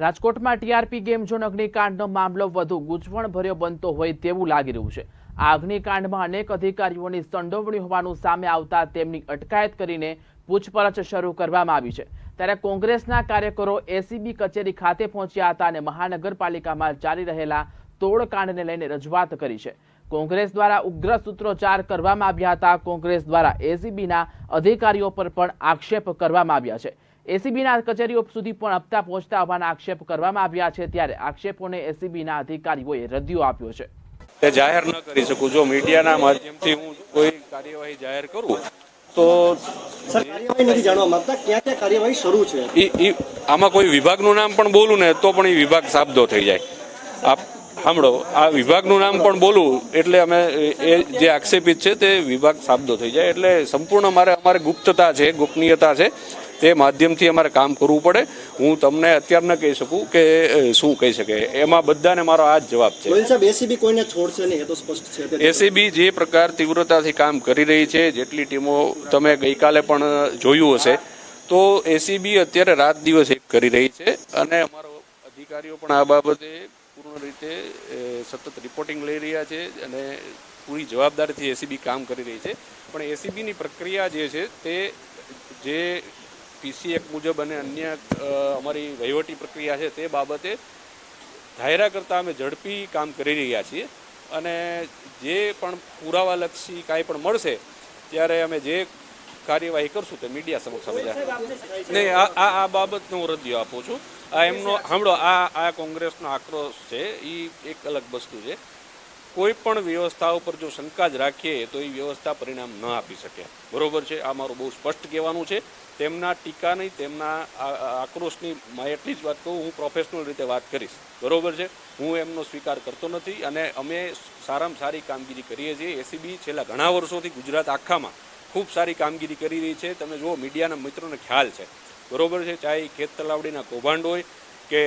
રાજકોટમાં TRP game zone અગ્નિકાંડનો મામલો વધુ ગૂંચવણભર્યો બનતો હોય તેવું લાગી રહ્યું છે. આ અગ્નિકાંડમાં અનેક અધિકારીઓની સંડોવણી હોવાનું સામે આવતા તેમની અટકાયત કરીને પૂછપરછ શરૂ કરવામાં આવી છે. ત્યારે કોંગ્રેસના કાર્યકરો એસીબી કચેરી ખાતે પહોંચ્યા હતા અને મહાનગરપાલિકામાં ચાલી રહેલા તોડકાંડને લઈને રજૂઆત કરી છે. કોંગ્રેસ દ્વારા ઉગ્ર સૂત્રોચ્ચાર કરવામાં આવ્યા હતા. કોંગ્રેસ દ્વારા એસીબીના અધિકારીઓ પર પણ આક્ષેપ કરવામાં આવ્યા છે. એસીબીના કચેરીઓ સુધી પણ હપ્તા પહોંચતા હોવાના આક્ષેપ કરવામાં આવ્યા છે ત્યારે આક્ષેપોને એસીબીના અધિકારીઓએ રદિયો આપ્યો છે. તે જાહેર ન કરી શકું. જો મીડિયાના માધ્યમથી હું કોઈ કાર્યવાહી જાહેર કરું તો સર કાર્યવાહી નથી જાણવા માંગતા. ક્યાં ક્યાં કાર્યવાહી શરૂ છે? આમાં કોઈ વિભાગનું નામ પણ બોલું ને તો પણ એ વિભાગ સાબદો થઈ જાય. આપ સાંભળો આ વિભાગનું નામ પણ બોલું એટલે અમે એ જે આક્ષેપિત છે તે વિભાગ સાબદો થઈ જાય. એટલે સંપૂર્ણ મારે અમારે ગુપ્તતા છે ગોપનીયતા છે. તે માધ્યમથી અમારે કામ કરવું પડે. હું તમને અત્યાર ન કહી શકું કે શું કહી શકે. એમાં બધાને મારો આ જ જવાબ છે. એસીબી કોઈને છોડશે નહીં એ તો સ્પષ્ટ છે. એસીબી જે પ્રકાર તીવ્રતાથી કામ કરી રહી છે જેટલી ટીમો તમે ગઈકાલે પણ જોયું હશે તો એસીબી અત્યારે રાત દિવસ એક કરી રહી છે અને અમારો અધિકારીઓ પણ આ બાબતે પૂર્ણ રીતે સતત રિપોર્ટિંગ લઈ રહ્યા છે અને પૂરી જવાબદારીથી એસીબી કામ કરી રહી છે. પણ એસીબીની પ્રક્રિયા જે છે તે જે પીસી એક મુજબ અને અન્ય અમારી વહીવટી પ્રક્રિયા છે તે બાબતે ધાયરા કરતાં અમે ઝડપી કામ કરી રહ્યા છીએ અને જે પણ પુરાવાલક્ષી કાંઈ પણ મળશે, ત્યારે અમે જે કાર્યવાહી કરશું તે મીડિયા સમક્ષ અમે નહીં, આ આ આ બાબતનો હું રદિયો આપું છું. આ એમનો હમણાં આ આ કોંગ્રેસનો આક્રોશ છે એ એક અલગ વસ્તુ છે. કોઈ પણ વ્યવસ્થા ઉપર જો શંકા જ રાખીએ તો એ વ્યવસ્થા પરિણામ ન આપી શકે. બરોબર છે? આ મારું બહુ સ્પષ્ટ કહેવાનું છે. તેમના ટીકાની તેમના આક્રોશની માં એટલી જ વાત કહું, હું પ્રોફેશનલ રીતે વાત કરીશ. બરોબર છે? હું એમનો સ્વીકાર કરતો નથી અને અમે સારામાં સારી કામગીરી કરીએ છીએ. એસીબી છેલ્લા ઘણા વર્ષોથી ગુજરાત આખામાં ખૂબ સારી કામગીરી કરી રહી છે. તમે જુઓ, મીડિયાના મિત્રોને ખ્યાલ છે. બરોબર છે? ચાહે ખેત તલાવડીના કૌભાંડ હોય કે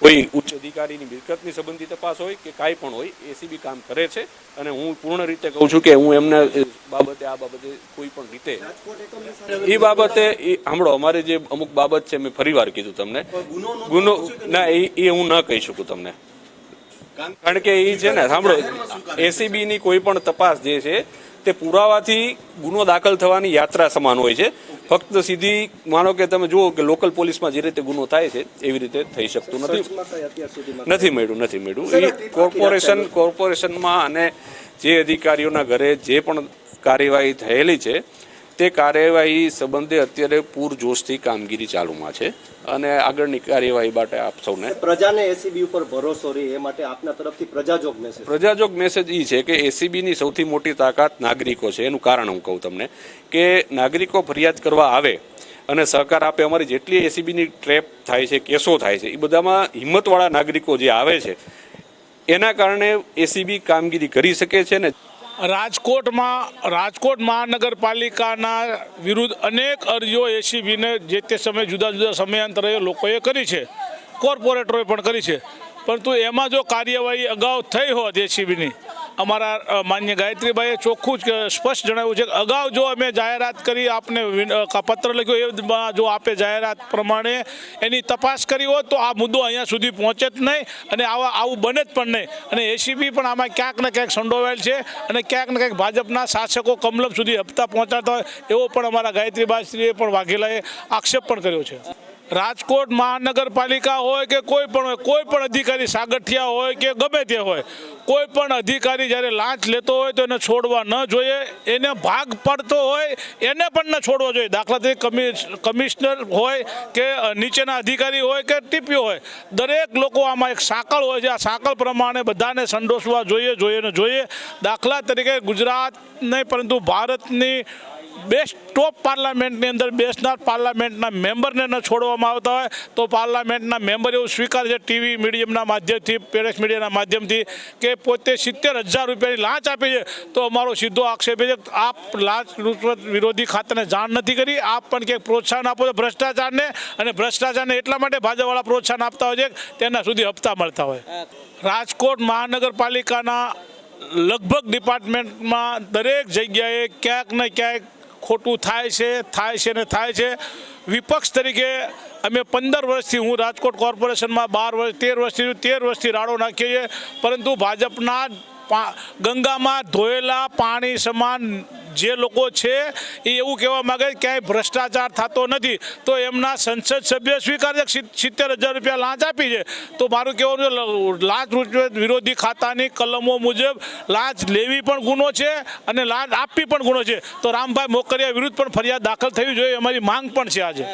કોઈ ઉચ્ચ અધિકારીની મિલકતની સંબંધી તપાસ હોય કે કાંઈ પણ હોય એસીબી કામ કરે છે. અને હું પૂર્ણ રીતે કહું છું કે હું એમને બાબતે, આ બાબતે કોઈ પણ રીતે એ બાબતે સાંભળો, અમારે જે અમુક બાબત છે, મેં ફરીવાર કીધું તમને. ગુનો ના, એ હું ન કહી શકું તમને. કારણ કે એ છે ને, સાંભળો એસીબીની કોઈ પણ તપાસ જે છે તે પુરાવાથી ગુનો દાખલ થવાની યાત્રા સમાન હોય છે. ફક્ત સીધી માનો કે તમે જુઓ કે લોકલ પોલીસમાં જે રીતે ગુનો થાય છે એવી રીતે થઈ શકતું નથી. નથી મળ્યું નથી મળ્યું. એ કોર્પોરેશન કોર્પોરેશનમાં અને જે અધિકારીઓના ઘરે જે પણ કાર્યવાહી થયેલી છે તે કાર્યવાહી સંબંધે અત્યારે પૂરજોશથી કામગીરી ચાલુમાં છે અને આગળની કાર્યવાહી માટે આપ સૌને પ્રજાને એસીબી ઉપર ભરોસો રહે એ માટે આપના તરફથી પ્રજાજોગ મેસેજ પ્રજાજોગ મેસેજ એ છે કે એસીબીની સૌથી મોટી તાકાત નાગરિકો છે એનું કારણ હું કહું તમને કે નાગરિકો ફરિયાદ કરવા આવે અને સહકાર આપે અમારી જેટલી એસીબીની ટ્રેપ થાય છે કેસો થાય છે એ બધામાં હિંમતવાળા નાગરિકો જે આવે છે એના કારણે એસીબી કામગીરી કરી શકે છે ને રાજકોટમાં રાજકોટ મહાનગરપાલિકાના વિરુદ્ધ અનેક અરજીઓ એસીબીને જે તે સમયે જુદા જુદા સમયાંતરે લોકોએ કરી છે. કોર્પોરેટરોએ પણ કરી છે. પરંતુ એમાં જો કાર્યવાહી અગાઉ થઈ હોત એસીબીની અમારા માન્ય ગાયત્રીબાઈએ ચોખ્ખું જ સ્પષ્ટ જણાવ્યું છે કે અગાઉ જો અમે જાહેરાત કરી, આપને પત્ર લખ્યો એમાં જો આપે જાહેરાત પ્રમાણે એની તપાસ કરી હોત, તો આ મુદ્દો અહીંયા સુધી પહોંચે જ નહીં અને આવા, આવું બને જ પણ નહીં. અને એસીબી પણ આમાં ક્યાંક ને ક્યાંક સંડોવાયેલ છે અને ક્યાંક ને ક્યાંક ભાજપના શાસકો કમલમ સુધી હપ્તા પહોંચાડતા હોય, એવો પણ અમારા ગાયત્રીબાશ્રીએ પણ વાઘેલાએ આક્ષેપ પણ કર્યો છે. રાજકોટ મહાનગરપાલિકા હોય કે કોઈ પણ હોય, કોઈ પણ અધિકારી સાગઠિયા હોય કે ગમે તે હોય કોઈ પણ અધિકારી જ્યારે લાંચ લેતો હોય તો એને છોડવા ન જોઈએ, એને ભાગ પડતો હોય, એને પણ ન છોડવો જોઈએ. દાખલા તરીકે કમિશનર હોય કે નીચેના અધિકારી હોય કે ટીપીઓ હોય, દરેક લોકો આમાં એક સાંકળ હોય છે. આ સાંકળ પ્રમાણે બધાને સંડોસવા જોઈએ જોઈએ ને જોઈએ. દાખલા તરીકે ગુજરાત નહીં, પરંતુ ભારતની બેસ્ટ ટોપ પાર્લામેન્ટની અંદર બેસનાર પાર્લામેન્ટના મેમ્બરને ન છોડવામાં આવતા હોય, તો પાર્લામેન્ટના મેમ્બર એવું સ્વીકાર છે ટીવી મીડિયમના માધ્યમથી, પ્રેસ મીડિયાના માધ્યમથી, કે પોતે સિત્તેર હજાર રૂપિયાની લાંચ આપે છે. તો અમારો સીધો આક્ષેપ છે આપ લાંચ રૂશ્વત વિરોધી ખાતાને જાણ નથી કરી, આપ પણ ક્યાંક પ્રોત્સાહન આપો છો ભ્રષ્ટાચારને, અને ભ્રષ્ટાચારને એટલા માટે ભાજપવાળા પ્રોત્સાહન આપતા હોય છે તેના સુધી હપ્તા મળતા હોય. રાજકોટ મહાનગરપાલિકાના લગભગ ડિપાર્ટમેન્ટમાં દરેક જગ્યાએ ક્યાંક ને ક્યાંક ખોટું થાય છે થાય છે ને થાય છે. વિપક્ષ તરીકે અમે પંદર વર્ષથી હું રાજકોટ કોર્પોરેશનમાં બાર વર્ષ તેર વર્ષથી તેર વર્ષથી રાડો નાખીએ છીએ. પરંતુ ભાજપના ગંગામાં ધોયેલા પાણી સમાન જે લોકો છે એ એવું કહેવા માગે ક્યાંય ભ્રષ્ટાચાર થતો નથી. તો એમના સંસદ સભ્ય સ્વીકારે છે, સિત- સિત્તેર હજાર રૂપિયા લાંચ આપી છે. તો મારું કહેવાનું લાંચ વિરોધી ખાતાની કલમો મુજબ લાંચ લેવી પણ ગુનો છે અને લાંચ આપવી પણ ગુનો છે. તો રામભાઈ મોકરિયા વિરુદ્ધ પણ ફરિયાદ દાખલ થવી જોઈએ અમારી માંગ પણ છે આજે.